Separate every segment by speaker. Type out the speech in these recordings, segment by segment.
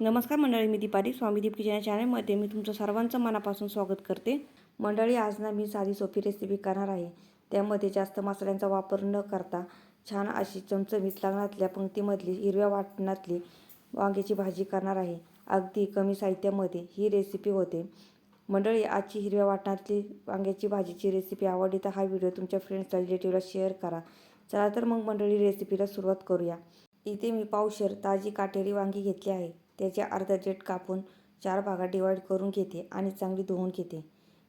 Speaker 1: नमस्कार मंडळी मी दीपाली. स्वामीदीप किचन या चॅनलमध्ये मी तुमचं सर्वांचं मनापासून स्वागत करते. मंडळी आज ना मी साधी सोपी रेसिपी करणार आहे. त्यामध्ये जास्त मसाल्यांचा वापर न करता छान अशी चमचमीत लागणातल्या पंक्तीमधली हिरव्या वाटणातली वांग्याची भाजी करणार आहे. अगदी कमी साहित्यामध्ये ही रेसिपी होते. मंडळी आजची हिरव्या वाटणातली वांग्याची भाजीची रेसिपी आवडली तर हा व्हिडिओ तुमच्या फ्रेंड्सला रिलेटिव्हला शेअर करा. चला तर मग मंडळी रेसिपीला सुरुवात करूया. इथे मी पावशर ताजी काटेरी वांगी घेतली आहे. त्याचे अर्धा डेट कापून चार भागात डिवाईड करून घेते आणि चांगली धुवून घेते.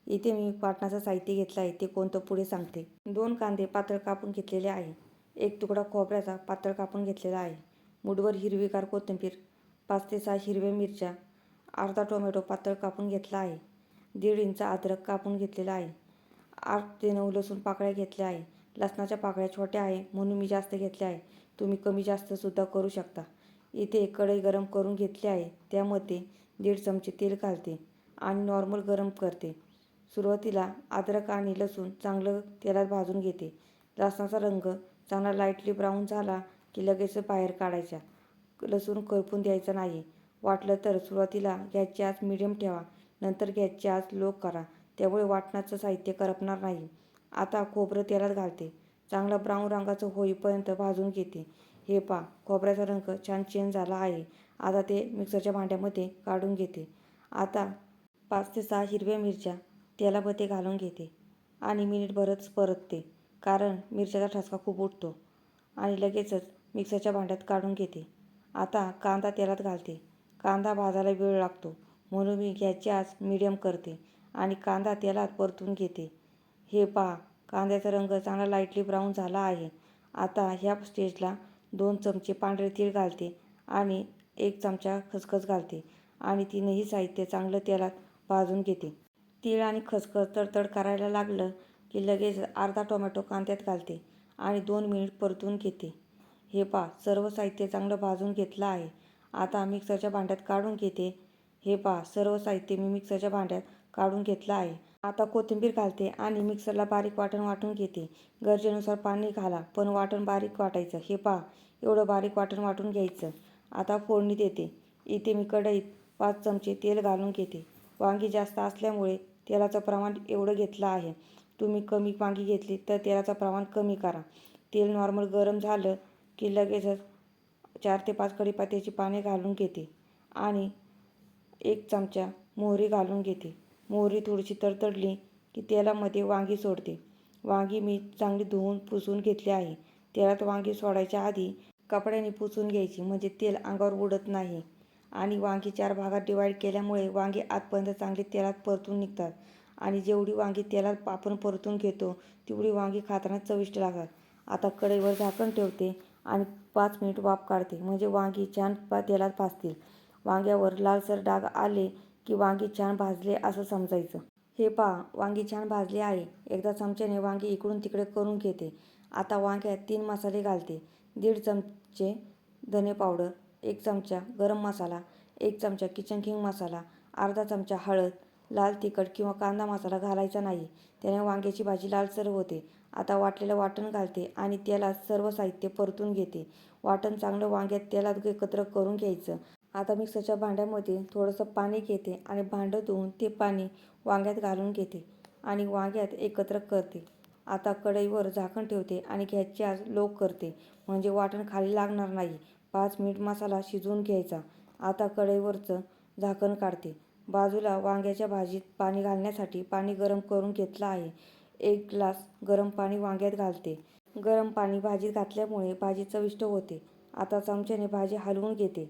Speaker 1: इथे मी वाटणाचं साहित्य घेतलं आहे ते कोणतं पुढे सांगते. दोन कांदे पातळ कापून घेतलेले आहे. एक तुकडा खोबऱ्याचा पातळ कापून घेतलेला आहे. मुठभर हिरवीगार कोथिंबीर पाच ते सहा हिरव्या मिरच्या अर्धा टोमॅटो पातळ कापून घेतला आहे. दीड इंच अद्रक कापून घेतलेला आहे. आठ ते नऊ लसूण पाकळ्या घेतल्या आहे. लसणाच्या पाकळ्या छोट्या आहे म्हणून मी जास्त घेतल्या आहे. तुम्ही कमी जास्तसुद्धा करू शकता. इथे एक कढई गरम करून घेतली आहे. त्यामध्ये दीड चमचे तेल घालते आणि नॉर्मल गरम करते. सुरुवातीला अद्रक आणि लसूण चांगलं तेलात भाजून घेते. लसणाचा रंग चांगला लाईटली ब्राऊन झाला की लगेच बाहेर काढायचा. लसूण करपून द्यायचा नाही. वाटलं तर सुरुवातीला गॅसची आच मिडियम ठेवा. नंतर गॅसची आच लो करा. त्यामुळे वाटणाचं साहित्य करपणार नाही. आता खोबरं तेलात घालते. चांगला ब्राऊन रंगाचं होईपर्यंत भाजून घेते. हे पा खोबऱ्याचा रंग छान चेंज झाला आहे. आता ते मिक्सरच्या भांड्यामध्ये काढून घेते. आता पाच ते सहा हिरव्या मिरच्या तेलामध्ये घालून घेते आणि मिनिटभरच परतते कारण मिरच्याचा ठसका खूप उठतो आणि लगेचच मिक्सरच्या भांड्यात काढून घेते. आता कांदा तेलात घालते. कांदा भाजायला वेळ लागतो. म्हणून मी गॅसची आज मिडियम करते आणि कांदा तेलात परतून घेते. हे पहा कांद्याचा रंग चांगला लाईटली ब्राऊन झाला आहे. आता ह्या स्टेजला दोन चमचे पांढरे तीळ घालते आणि एक चमचा खसखस घालते आणि तीनही साहित्य चांगलं तेलात भाजून घेते. तीळ आणि खसखस तडतड करायला लागलं की लगेच अर्धा टोमॅटो कांद्यात घालते आणि दोन मिनिट परतून घेते. हे पा सर्व साहित्य चांगलं भाजून घेतलं आहे. आता मिक्सरच्या भांड्यात काढून घेते. हे पा सर्व साहित्य मी मिक्सरच्या भांड्यात काढून घेतलं आहे. आता कोथिंबीर घालते आणि मिक्सरला बारीक वाटण वाटून घेते. गरजेनुसार पाणी घाला पण वाटण बारीक वाटायचं. हे पहा एवढं बारीक वाटण वाटून घ्यायचं. आता फोडणी देते. इथे मी कढईत पाच चमचे तेल घालून घेते. वांगी जास्त असल्यामुळे तेलाचं प्रमाण एवढं घेतलं आहे. तुम्ही कमी वांगी घेतली तर तेलाचं प्रमाण कमी करा. तेल नॉर्मल गरम झालं की लगेचच चार ते पाच कढीपत्त्याची पाने घालून घेते आणि एक चमचा मोहरी घालून घेते. मोहरी थोडीशी तडतडली की तेलामध्ये वांगी सोडते. वांगी मी चांगली धुवून पुसून घेतली आहे. तेलात वांगी सोडायच्या आधी कपड्याने पुसून घ्यायची म्हणजे तेल अंगावर उडत नाही. आणि वांगी चार भागात डिवाईड केल्यामुळे वांगी आतपर्यंत चांगली तेलात परतून निघतात. आणि जेवढी वांगी तेलात आपण परतून घेतो तेवढी वांगी खाताना चविष्ट लागतात. आता कढईवर झाकण ठेवते आणि पाच मिनिट वाफ काढते म्हणजे वांगी छान पा तेलात भाजतील. वांग्यावर लालसर डाग आले की वांगी छान भाजले असं समजायचं. हे पहा वांगी छान भाजली आहे. एकदा चमच्याने वांगी इकडून तिकडे करून घेते. आता वांग्यात तीन मसाले घालते. दीड चमचे धने पावडर एक चमचा गरम मसाला एक चमचा किचन किंग मसाला अर्धा चमचा हळद लाल तिखट किंवा कांदा मसाला घालायचा नाही. त्याने वांग्याची भाजी लालसर होते. आता वाटलेलं वाटण घालते आणि त्याला सर्व साहित्य परतून घेते. वाटण चांगलं वांग्यात तेलात एकत्र करून घ्यायचं. आता मिक्सरच्या भांड्यामध्ये थोडंसं पाणी घेते आणि भांडं धुवून ते पाणी वांग्यात घालून घेते आणि वांग्यात एकत्र करते. आता कढईवर झाकण ठेवते आणि गॅसची आज लो करते म्हणजे वाटण खाली लागणार नाही. पाच मिनिट मसाला शिजवून घ्यायचा. आता कढईवरचं झाकण काढते. बाजूला वांग्याच्या भाजीत पाणी घालण्यासाठी पाणी गरम करून घेतलं आहे. एक ग्लास गरम पाणी वांग्यात घालते. गरम पाणी भाजीत घातल्यामुळे भाजी चविष्ट होते. आता चमच्याने भाजी हलवून घेते.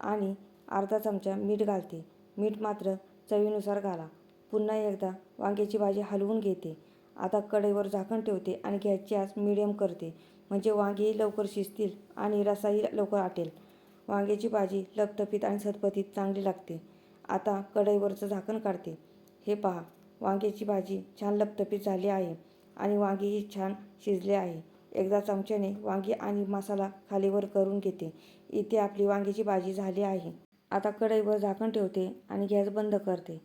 Speaker 1: आणि अर्धा चमचा मीठ घालते. मीठ मात्र चवीनुसार घाला. पुन्हा एकदा वांग्याची भाजी हलवून घेते. आता कढईवर झाकण ठेवते आणि गॅसची आज मिडियम करते. म्हणजे वांगेही लवकर शिजतील आणि रसाही लवकर आटेल. वांग्याची भाजी लपतपीत आणि सतपतीत चांगली लागते. आता कढईवरचं झाकण काढते. हे पहा वांग्याची भाजी छान लपतपीत झाली आहे आणि वांगेही छान शिजले आहे. एकदा चमच्याने वांगी आणि मसाला खालीवर करून घेते. इथे आपली वांग्याची भाजी झाली आहे. आता कढईवर झाकण ठेवते आणि गॅस बंद करते.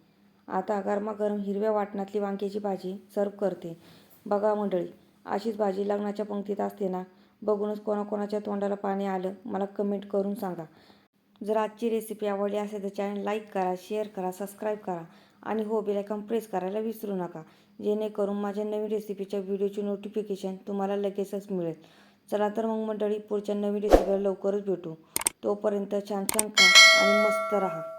Speaker 1: आता गरमागरम हिरव्या वाटणातली वांग्याची भाजी सर्व करते. बघा मंडळी अशीच भाजी लग्नाच्या पंक्तीत असते ना? बघूनच कोणाकोणाच्या तोंडाला पाणी आलं मला कमेंट करून सांगा. जर आजची रेसिपी आवडली असेल तर चॅनल लाईक करा शेअर करा सबस्क्राईब करा. आणि हो बेलायकॉन प्रेस करायला विसरू नका. जेणेकरून माझ्या नवीन रेसिपीच्या व्हिडिओची नोटिफिकेशन तुम्हाला लगेचच मिळेल. चला तर मग मंडळी पुढच्या नवीन रेसिपीला लवकरच भेटू. तोपर्यंत छान छान खा आणि मस्त राहा.